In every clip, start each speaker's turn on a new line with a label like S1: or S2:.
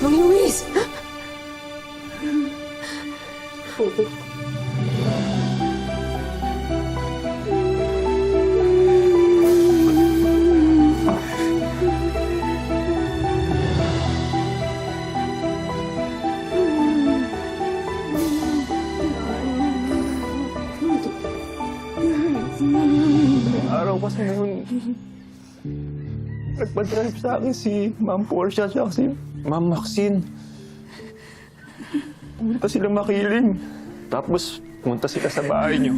S1: Mang Luis!
S2: araw kasi noon, nagpa-drive sa akin si Ma'am Portia at si Ma'am Maxine. Pumunta sila makiling. Tapos, pumunta sila sa bahay niyo.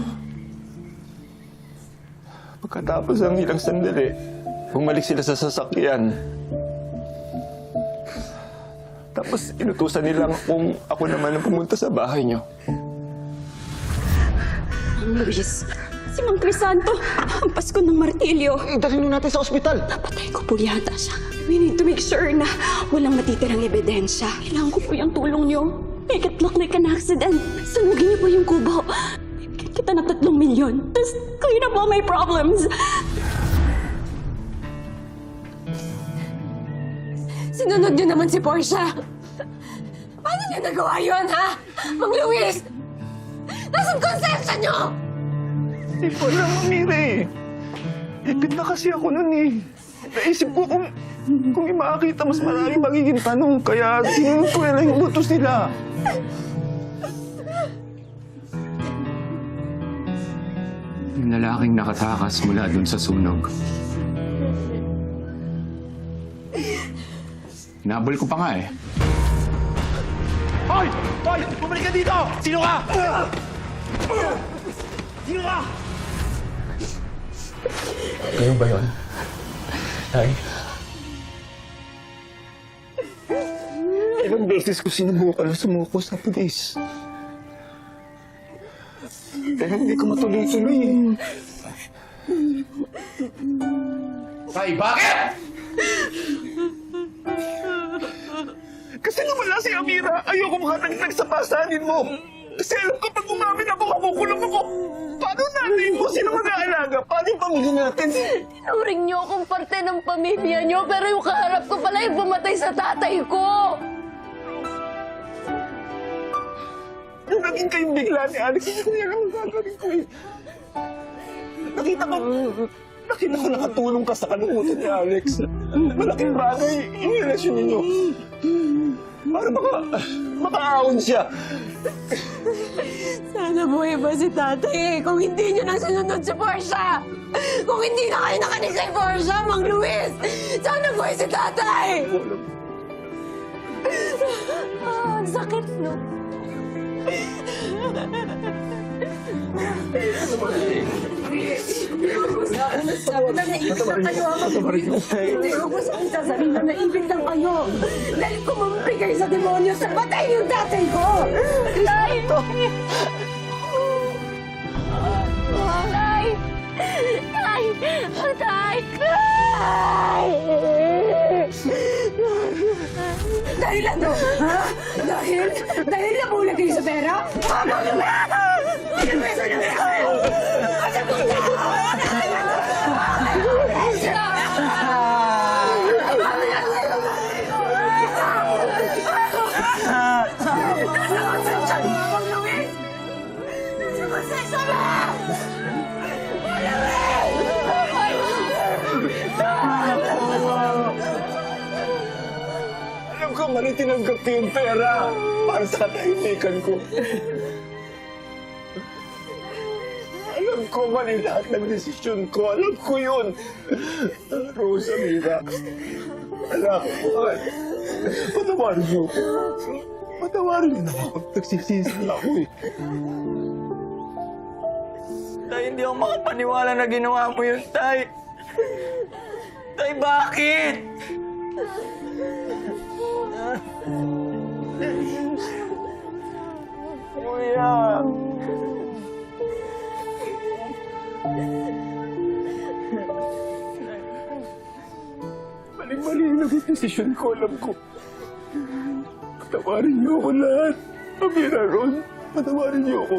S2: Pagkatapos ng ilang sandali, bumalik sila sa sasakyan. Tapos, inutusan nilang kung ako naman ang pumunta sa bahay niyo.
S1: Luis, si Mang Crisanto, hampas ko ng martilyo.
S3: Dalhin natin sa ospital.
S1: Napatay ko po yata siya. We need to make sure na walang matitirang ebidensya. Kailangan ko po yung tulong niyo. Make it look like an accident. Sunugin niyo po yung kubo. Kita ng tatlong milyon. Tapos clean up all my problems. Sinunod niyo naman si Portia. Paano niyo nagawa yun, ha? Mang Luis! Nasaan konsensya niyo?
S2: Hindi ko alam, Amira eh. Ipit na kasi ako nun eh. Naisip ko kung, kung imakita mas marami magiging tanong. Kaya sinunod ko lang yung butos nila.
S4: Yung lalaking nakatakas mula dun sa sunog. Nabol ko pa nga eh.
S3: Hoy! Hoy! Bumalik ka dito! Sino ka? Sino ka?
S2: Kayo ba yun? Tay? Ilang beses ko sinubukan na sumuko sa pulis. Pero hindi ko matuloy-tuloy eh.
S3: Tay, bakit?
S2: Kasi nung wala si Amira, ayoko makatagtag sa pasanin mo. Kasi alam ko pag umamin ako, makukulong ako. Paano nanay mo? Sino mag-aalaga? Paano yung pamilya natin?
S1: Tinuring niyo akong parte ng pamilya niyo, pero yung kaharap ko pala yung pumatay sa tatay ko.
S2: Nung naging kayong bigla ni Alex, hindi ko yan ang gagawin ko eh. Nakita ko, nakita ko nakatulong ka sa kalungkutan ni Alex. Malaking bagay yung relasyon ninyo. Para baka, makaahon siya.
S1: Sana buhay ba si tatay kung hindi niyo nang sinunod si Portia? Kung hindi na kayo nakanig kay Portia, Mang Luis! Sana buhay si tatay! Ah, ang sakit, no? Naibig lang kayo, Hindi ko po sa isa sabihin na naibig lang kayo. Dahil kumampi kayo sa demonyo sa patay yung tatay ko! Tay! Dahil? Nabulag kayo sa pera? Mama! Ano ba sa
S2: Alam ko, mali tinanggap ko yung pera para sa katahimikan ko. Alam ko, mali lahat ng desisyon ko. Alam ko yun. Rosa, Mira. Anak, mahal. Patawarin niyo ako. Patawarin niyo na ako. Nagsisisi na ako eh.
S5: Tay, hindi ako makapaniwala na ginawa mo yun, Tay. Tay, bakit?
S2: Mali-mali yung naging desisyon ko, alam ko. Patawarin niyo ako lahat. Amira Ron, patawarin niyo ako.